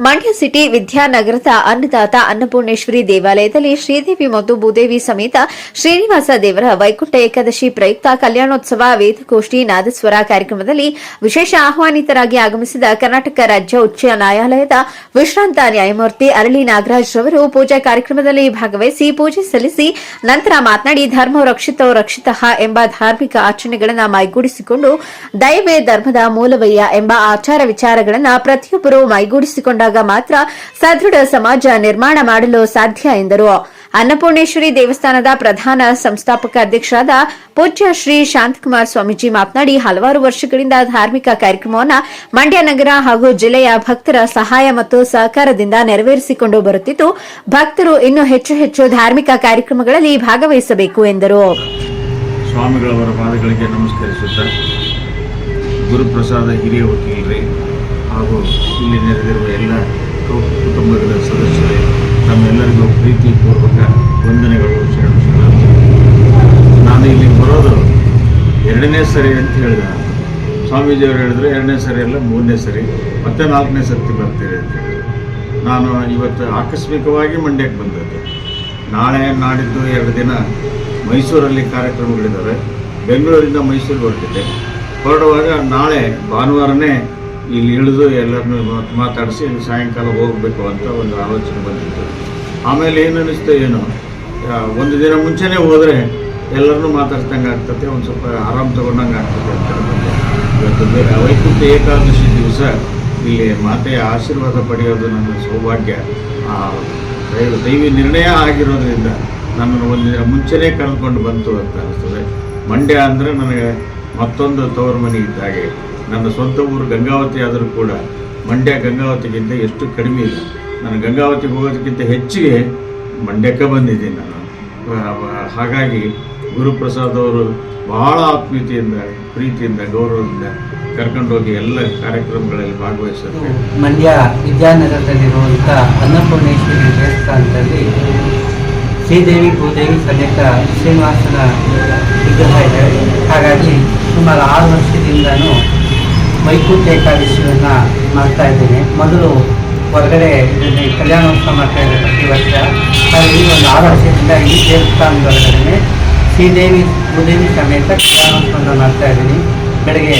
Mandya city ವಿದ್ಯಾನಗರದ ಅನ್ನದಾತ ಅನ್ನಪೂರ್ಣೇಶ್ವರಿ ದೇವಾಲಯದಲ್ಲಿ ಶ್ರೀದೇವಿ ಮತ್ತು ಭೂದೇವಿ ಸಮೇತ ಶ್ರೀನಿವಾಸ ದೇವರ ವೈಕುಂಠ ಏಕಾದಶಿ ಪ್ರಯುಕ್ತ ಕಲ್ಯಾಣೋತ್ಸವ ವೇದಗೋಷ್ಠಿ ನಾದಸ್ವರ ಕಾರ್ಯಕ್ರಮದಲ್ಲಿ ವಿಶೇಷ ಆಹ್ವಾನಿತರಾಗಿ ಆಗಮಿಸಿದ ಕರ್ನಾಟಕ ರಾಜ್ಯ ಉಚ್ಚ ನ್ಯಾಯಾಲಯದ ವಿಶ್ರಾಂತ ನ್ಯಾಯಮೂರ್ತಿ ಅರಳಿ ನಾಗರಾಜ್ ರವರು ಪೂಜಾ ಕಾರ್ಯಕ್ರಮದಲ್ಲಿ ಭಾಗವಹಿಸಿ ಪೂಜೆ ಸಲ್ಲಿಸಿ ನಂತರ ಮಾತನಾಡಿ ಧರ್ಮ ರಕ್ಷಿತೋ ರಕ್ಷಿತಃ ಎಂಬ ಧಾರ್ಮಿಕ ಆಚರಣೆಗಳನ್ನು ಮೈಗೂಡಿಸಿಕೊಂಡು ದೈವೇ ಧರ್ಮದ ಮೂಲವಯ್ಯ ಎಂಬ ಆಚಾರ ವಿಚಾರಗಳನ್ನು ಪ್ರತಿಯೊಬ್ಬರು ಮೈಗೂಡಿಸಿಕೊಂಡಾಗ ಮಾತ್ರ ಸದೃಢ ಸಮಾಜ ನಿರ್ಮಾಣ ಮಾಡಲು ಸಾಧ್ಯ ಎಂದರು. ಅನ್ನಪೂರ್ಣೇಶ್ವರಿ ದೇವಸ್ಥಾನದ ಪ್ರಧಾನ ಸಂಸ್ಥಾಪಕ ಅಧ್ಯಕ್ಷರಾದ ಪೂಜ್ಯ ಶ್ರೀ ಶಾಂತಕುಮಾರ್ ಸ್ವಾಮೀಜಿ ಮಾತನಾಡಿ, ಹಲವಾರು ವರ್ಷಗಳಿಂದ ಧಾರ್ಮಿಕ ಕಾರ್ಯಕ್ರಮವನ್ನು ಮಂಡ್ಯ ನಗರ ಹಾಗೂ ಜಿಲ್ಲೆಯ ಭಕ್ತರ ಸಹಾಯ ಮತ್ತು ಸಹಕಾರದಿಂದ ನೆರವೇರಿಸಿಕೊಂಡು ಬರುತ್ತಿದ್ದು, ಭಕ್ತರು ಇನ್ನೂ ಹೆಚ್ಚು ಹೆಚ್ಚು ಧಾರ್ಮಿಕ ಕಾರ್ಯಕ್ರಮಗಳಲ್ಲಿ ಭಾಗವಹಿಸಬೇಕು ಎಂದರು. ಸ್ವಾಮಿಗಳವರ ಪಾದಗಳಿಗೆ ನಮಸ್ಕರಿಸುತ್ತಾ, ಗುರುಪ್ರಸಾದ ಹಿರಿಯ ವಕೀಲರೇ ಹಾಗೂ ಇಲ್ಲಿ ನೆರೆದಿರುವ ಎಲ್ಲ ಕುಟುಂಬಗಳ ಸದಸ್ಯರೇ ತಮ್ಮೆಲ್ಲರಿಗೂ ಪ್ರೀತಿಪೂರ್ವಕ ವಂದನೆಗಳು, ಶರಣು ನಾನು ಇಲ್ಲಿ ಬರೋದು ಎರಡನೇ ಸರಿ ಅಂತ ಹೇಳಿದ. ಸ್ವಾಮೀಜಿಯವರು ಹೇಳಿದ್ರು ಎರಡನೇ ಸರಿ ಅಲ್ಲ, ಮೂರನೇ ಸರಿ, ಮತ್ತೆ ನಾಲ್ಕನೇ ಸರ್ತಿ ಬರ್ತೀರಿ ಅಂತ ಹೇಳಿದ್ರು. ನಾನು ಇವತ್ತು ಆಕಸ್ಮಿಕವಾಗಿ ಮಂಡ್ಯಕ್ಕೆ ಬಂದದ್ದು. ನಾಳೆ ನಾಡಿದ್ದು ಎರಡು ದಿನ ಮೈಸೂರಲ್ಲಿ ಕಾರ್ಯಕ್ರಮಗಳಿದ್ದಾವೆ. ಬೆಂಗಳೂರಿಂದ ಮೈಸೂರಿಗೆ ಹೊರಟಿದ್ದೆ. ಹೊರಡುವಾಗ ನಾಳೆ ಭಾನುವಾರನೇ ಇಲ್ಲಿ ಇಳಿದು ಎಲ್ಲರನ್ನೂ ಮಾತ್- ಮಾತಾಡಿಸಿ ಸಾಯಂಕಾಲ ಹೋಗಬೇಕು ಅಂತ ಒಂದು ಆಲೋಚನೆ ಬಂದಿತ್ತು. ಆಮೇಲೆ ಏನು ಅನ್ನಿಸ್ತು ಏನು? ಒಂದು ದಿನ ಮುಂಚೆನೇ ಹೋದರೆ ಎಲ್ಲರನ್ನೂ ಮಾತಾಡ್ಸ್ದಂಗೆ ಆಗ್ತದೆ, ಒಂದು ಸ್ವಲ್ಪ ಆರಾಮ್ ತೊಗೊಂಡಂಗೆ ಆಗ್ತದೆ ಅಂತ ಇವತ್ತು ಬೇರೆ ವೈಕುಂಠ ಏಕಾದಶಿ ದಿವಸ ಇಲ್ಲಿ ಮಾತೆಯ ಆಶೀರ್ವಾದ ಪಡೆಯೋದು ನನ್ನ ಸೌಭಾಗ್ಯ. ದೈವ ನಿರ್ಣಯ ಆಗಿರೋದ್ರಿಂದ ನನ್ನನ್ನು ಒಂದು ದಿನ ಮುಂಚೆನೇ ಕರೆದುಕೊಂಡು ಬಂತು ಅಂತ ಅನಿಸ್ತದೆ. ಮಂಡ್ಯ ಅಂದರೆ ನನಗೆ ಮತ್ತೊಂದು ತವರು ಮನೆ ಇದ್ದ ಹಾಗೆ. ನನ್ನ ಸ್ವಂತ ಊರು ಗಂಗಾವತಿ ಆದರೂ ಕೂಡ ಮಂಡ್ಯ ಗಂಗಾವತಿಗಿಂತ ಎಷ್ಟು ಕಡಿಮೆ ಇಲ್ಲ. ನಾನು ಗಂಗಾವತಿಗೆ ಹೋಗೋದಕ್ಕಿಂತ ಹೆಚ್ಚಿಗೆ ಮಂಡ್ಯಕ್ಕೆ ಬಂದಿದ್ದೀನಿ ನಾನು. ಹಾಗಾಗಿ ಗುರುಪ್ರಸಾದ್ ಅವರು ಬಹಳ ಆತ್ಮೀಯತೆಯಿಂದ, ಪ್ರೀತಿಯಿಂದ, ಗೌರವದಿಂದ ಕರ್ಕೊಂಡೋಗಿ ಎಲ್ಲ ಕಾರ್ಯಕ್ರಮಗಳಲ್ಲಿ ಭಾಗವಹಿಸಿದ್ರು ಮಂಡ್ಯ ವಿದ್ಯಾನಗರದಲ್ಲಿರುವಂಥ ಅನ್ನಪೂರ್ಣೇಶ್ವರಿ ದೇವಸ್ಥಾನದಲ್ಲಿ ಶ್ರೀದೇವಿ ಭೂದೇವಿ ಸಮೇತ ಶ್ರೀನಿವಾಸನ ವಿಗ್ರಹ ಇದೆ. ಹಾಗಾಗಿ ಸುಮಾರು ಆರು ವರ್ಷದಿಂದನೂ ವೈಕುಂಠ ಏಕಾದಶಿಯನ್ನು ಮಾಡ್ತಾ ಇದ್ದೀನಿ. ಮೊದಲು ಹೊರಗಡೆ ಇದನ್ನು ಕಲ್ಯಾಣೋತ್ಸವ ಮಾಡ್ತಾ ಇದ್ದೆ ಪ್ರತಿ ವರ್ಷ. ಹಾಗಾಗಿ ಒಂದು ಆರು ವರ್ಷದಿಂದ ಈ ದೇವಸ್ಥಾನದೊಳಗಡೆ ಶ್ರೀದೇವಿ, ಭೂದೇವಿ ಸಮೇತ ಕಲ್ಯಾಣೋತ್ಸವನ ಮಾಡ್ತಾ ಇದ್ದೀನಿ. ಬೆಳಗ್ಗೆ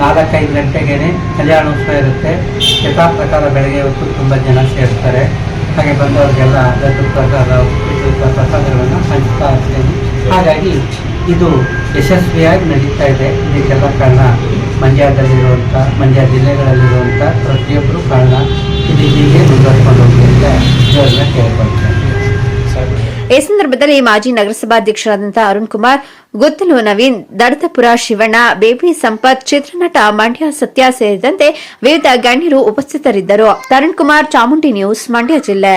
ನಾಲ್ಕೈದು ಗಂಟೆಗೆ ಕಲ್ಯಾಣೋತ್ಸವ ಇರುತ್ತೆ. ಯಥಾ ಪ್ರಕಾರ ಬೆಳಗ್ಗೆ ಹೊತ್ತು ತುಂಬ ಜನ ಸೇರ್ತಾರೆ. ಹಾಗೆ ಬಂದವರಿಗೆಲ್ಲ ಲಡ್ಡು ಪ್ರಸಾದ ಪ್ರಸಾದಗಳನ್ನು ಹಂಚ್ತಾ ಇರ್ತೀನಿ. ಹಾಗಾಗಿ ಇದು ಯಶಸ್ವಿಯಾಗಿ ನಡೀತಾ ಇದೆ. ಇದಕ್ಕೆಲ್ಲ ಕಾರಣ ಮಂಡ್ಯದಲ್ಲಿರುವಂಥ ಮಂಡ್ಯ ಜಿಲ್ಲೆಗಳಲ್ಲಿರುವಂಥ ಪ್ರತಿಯೊಬ್ಬರು ಕಾರಣ ಇದು ಹೀಗೆ ಮುಂದುವರ್ಕೊಂಡು ಹೋಗಿ ಅಂತ ದೇವರನ್ನ ಕೇಳ್ಕೊಳ್ತೇನೆ. ಈ ಸಂದರ್ಭದಲ್ಲಿ ಮಾಜಿ ನಗರಸಭಾಧ್ಯಕ್ಷರಾದಂತಹ ಅರುಣ್ ಕುಮಾರ್, ಗುತ್ತಲು ನವೀನ್ ದಡತಪುರ ಶಿವಣ್ಣ, ಬೇಬಿ ಸಂಪತ್, ಚಿತ್ರನಟ ಮಂಡ್ಯ ಸತ್ಯ ಸೇರಿದಂತೆ ವಿವಿಧ ಗಣ್ಯರು ಉಪಸ್ಥಿತರಿದ್ದರು. ತರುಣ್ ಕುಮಾರ್ ಚಾಮುಂಡಿ ನ್ಯೂಸ್, ಮಂಡ್ಯ ಜಿಲ್ಲೆ.